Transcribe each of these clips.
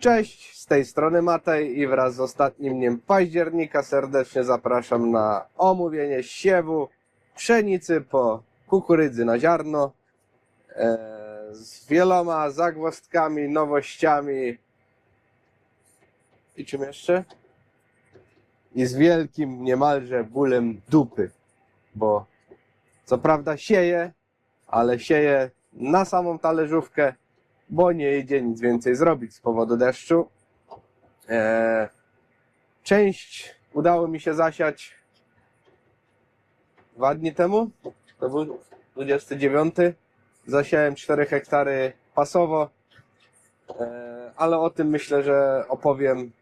Cześć, z tej strony Matej i wraz z ostatnim dniem października serdecznie zapraszam na omówienie siewu pszenicy po kukurydzy na ziarno e, z wieloma zagwozdkami, nowościami i czym jeszcze? I z wielkim niemalże bólem dupy, bo co prawda sieje, ale sieje na samą talerzówkę, bo nie idzie nic więcej zrobić z powodu deszczu. Eee, część udało mi się zasiać dwa dni temu, to był 29. Zasiałem 4 hektary pasowo, eee, ale o tym myślę, że opowiem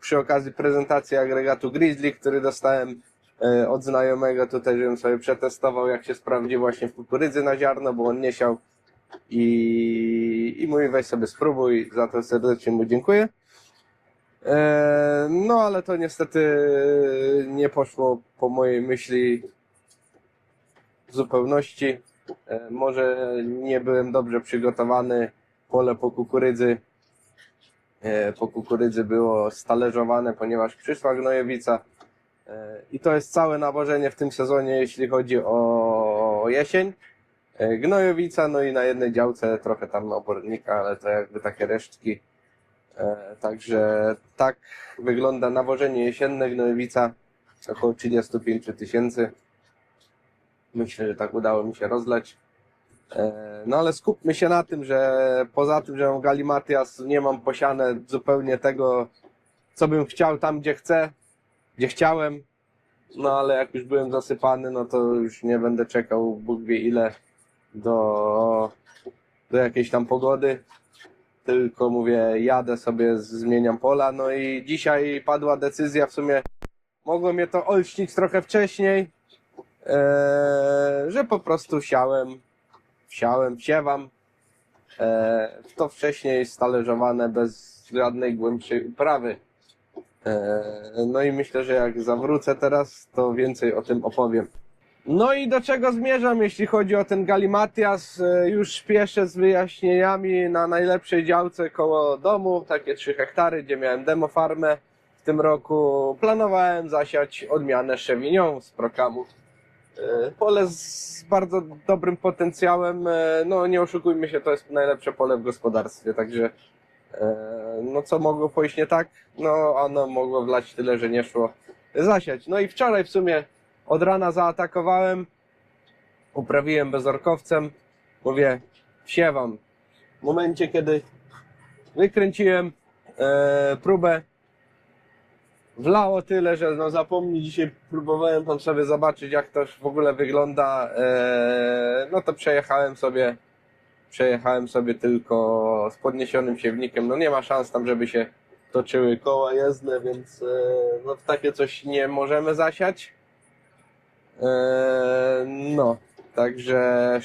przy okazji prezentacji agregatu Grizzly, który dostałem e, od znajomego tutaj, żebym sobie przetestował, jak się sprawdzi właśnie w kukurydzy na ziarno, bo on nie siał i, i mówi weź sobie spróbuj, za to serdecznie mu dziękuję. E, no ale to niestety nie poszło po mojej myśli w zupełności. E, może nie byłem dobrze przygotowany. Pole po kukurydzy e, po kukurydzy było stalerzowane, ponieważ przyszła gnojowica. I to jest całe nawożenie w tym sezonie, jeśli chodzi o jesień. E, Gnojowica, no i na jednej działce trochę tam obornika, ale to jakby takie resztki. E, Także tak wygląda nawożenie jesienne gnojowica. Około 35 tysięcy. Myślę, że tak udało mi się rozleć. E, No ale skupmy się na tym, że poza tym, że mam galimatias, nie mam posiane zupełnie tego, co bym chciał tam, gdzie chcę, gdzie chciałem. No ale jak już byłem zasypany, no to już nie będę czekał Bóg wie ile do, do jakiejś tam pogody. Tylko mówię, jadę sobie, zmieniam pola. No i dzisiaj padła decyzja, w sumie mogło mnie to olśnić trochę wcześniej, e, że po prostu siałem, siałem, siewam. E, to wcześniej stalerzowane bez żadnej głębszej uprawy. E, no i myślę, że jak zawrócę teraz, to więcej o tym opowiem. No i do czego zmierzam, jeśli chodzi o ten Galimatias? E, Już spieszę z wyjaśnieniami na najlepszej działce koło domu, takie 3 hektary, gdzie miałem demo farmę w tym roku. Planowałem zasiać odmianę Chevignon z Prokamu. E, Pole z bardzo dobrym potencjałem, e, no nie oszukujmy się, to jest najlepsze pole w gospodarstwie, także no co mogło pójść nie tak? No ono mogło wlać tyle, że nie szło zasiać. No i wczoraj w sumie od rana zaatakowałem, uprawiłem bezorkowcem, mówię, siewam. W momencie, kiedy wykręciłem e, próbę, wlało tyle, że no zapomnij, dzisiaj próbowałem tam sobie zobaczyć, jak to w ogóle wygląda, e, no to przejechałem sobie, przejechałem sobie tylko z podniesionym siewnikiem, no nie ma szans tam, żeby się toczyły koła jezdne, więc e, no w takie coś nie możemy zasiać. Eee, No, także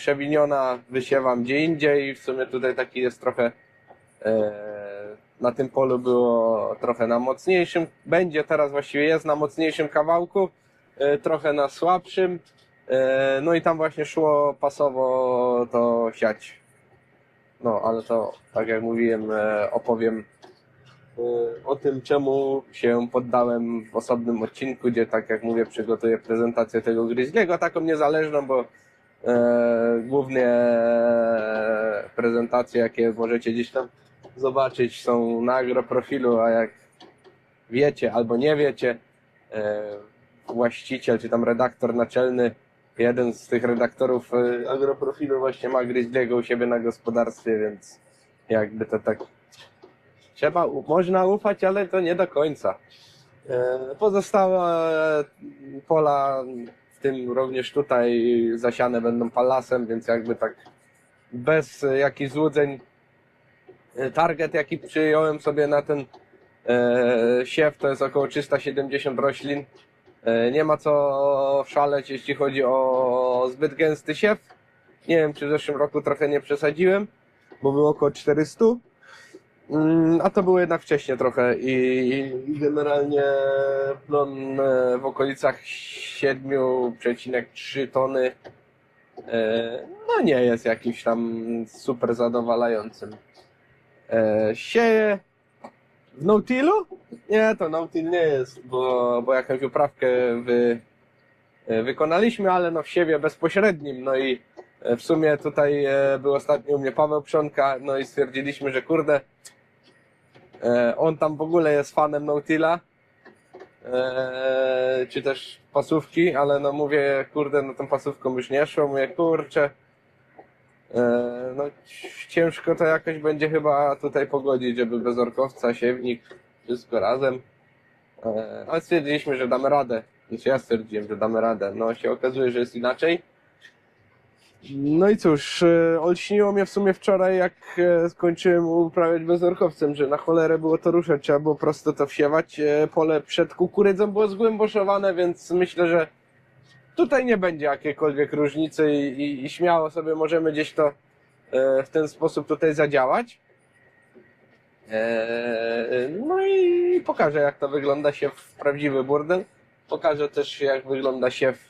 Chevignona wysiewam gdzie indziej. W sumie tutaj taki jest trochę. eee, Na tym polu było trochę na mocniejszym. Będzie teraz właściwie jest na mocniejszym kawałku, e, trochę na słabszym. No i tam właśnie szło pasowo to siać. No, ale to tak jak mówiłem, e, opowiem o tym, czemu się poddałem w osobnym odcinku, gdzie tak jak mówię, przygotuję prezentację tego Grizzliego, taką niezależną, bo e, głównie prezentacje, jakie możecie gdzieś tam zobaczyć, są na agroprofilu, a jak wiecie albo nie wiecie, e, właściciel czy tam redaktor naczelny, jeden z tych redaktorów e, agroprofilu właśnie ma Grizzliego u siebie na gospodarstwie, więc jakby to tak Trzeba, można ufać, ale to nie do końca. E, Pozostałe pola, w tym również tutaj zasiane będą palasem, więc jakby tak bez jakichś złudzeń. e, Target, jaki przyjąłem sobie na ten e, siew, to jest około 370 roślin. Nie ma co szaleć, jeśli chodzi o zbyt gęsty siew. Nie wiem, czy w zeszłym roku trochę nie przesadziłem, bo było około 400. Mm, A to było jednak wcześniej trochę i generalnie plon e, w okolicach 7,3 tony e, no nie jest jakimś tam super zadowalającym. E, Sieję W Nautilu? Nie, to Nautil nie jest, bo, bo jakąś uprawkę wy, wykonaliśmy, ale no w siewie bezpośrednim. No i w sumie tutaj był ostatnio u mnie Paweł Przonka, no i stwierdziliśmy, że kurde, on tam w ogóle jest fanem Nautila, e, czy też pasówki, ale no mówię, kurde, no tą pasówką już nie szło, mówię, kurczę, e, no ciężko to jakoś będzie chyba tutaj pogodzić, żeby bez orkowca, siewnik, wszystko razem. E, ale stwierdziliśmy, że damy radę. Znaczy ja stwierdziłem, że damy radę. No się okazuje, że jest inaczej. No i cóż, e, olśniło mnie w sumie wczoraj, jak e, skończyłem uprawiać bezorkowcem, że na cholerę było to ruszać, trzeba było prosto to wsiewać. E, Pole przed kukurydzą było zgłęboszowane, więc myślę, że tutaj nie będzie jakiejkolwiek różnicy i, i, i śmiało sobie możemy gdzieś to w ten sposób tutaj zadziałać. No i pokażę jak to wygląda siew prawdziwy burdel. Pokażę też jak wygląda siew,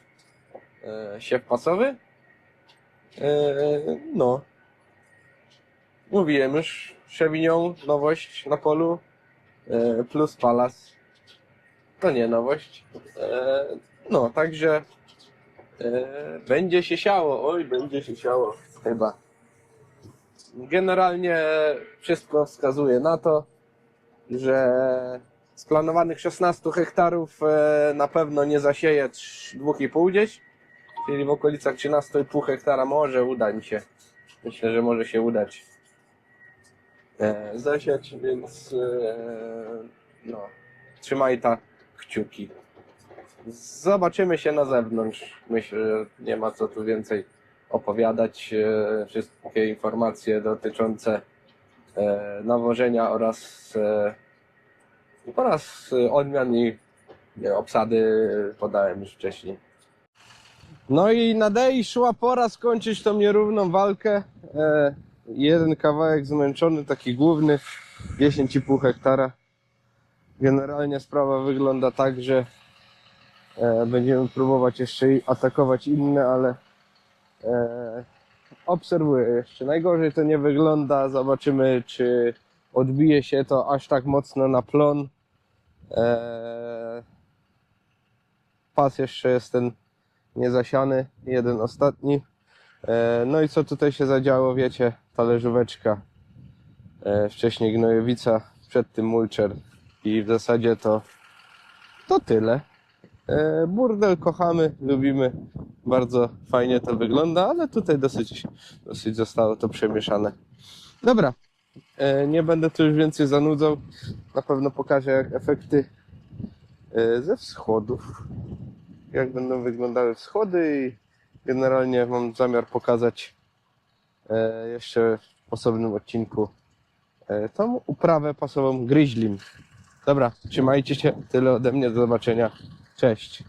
e, siew pasowy. Eee, No. Mówiłem już, Chevignon, nowość na polu, e, plus Palas. To nie nowość. Eee, No, także e, będzie się siało, oj, będzie się siało, chyba. Generalnie wszystko wskazuje na to, że z planowanych 16 hektarów e, na pewno nie zasieje 2,5 gdzieś, czyli w okolicach 13,5 hektara może uda mi się. Myślę, że może się udać e, zasiać, więc e, no, trzymaj ta kciuki. Zobaczymy się na zewnątrz. Myślę, że nie ma co tu więcej opowiadać. E, Wszystkie informacje dotyczące e, nawożenia oraz, e, oraz odmian i obsady podałem już wcześniej. No i nadejszła pora skończyć tą nierówną walkę. E, jeden kawałek zmęczony, taki główny, 10,5 hektara. Generalnie sprawa wygląda tak, że e, będziemy próbować jeszcze atakować inne, ale e, obserwuję jeszcze. Najgorzej to nie wygląda. Zobaczymy, czy odbije się to aż tak mocno na plon. E, pas jeszcze jest ten niezasiany, jeden ostatni. E, no i co tutaj się zadziało, wiecie, talerzóweczka. E, wcześniej gnojowica, przed tym mulcher. I w zasadzie to, to tyle. E, burdel kochamy, lubimy. Bardzo fajnie to wygląda, ale tutaj dosyć, dosyć zostało to przemieszane. Dobra, nie będę tu już więcej zanudzał. Na pewno pokażę jak efekty ze wschodów. Jak będą wyglądały wschody i generalnie mam zamiar pokazać e, jeszcze w osobnym odcinku e, tą uprawę pasową gryźlim. Dobra, trzymajcie się. Tyle ode mnie. Do zobaczenia. Cześć.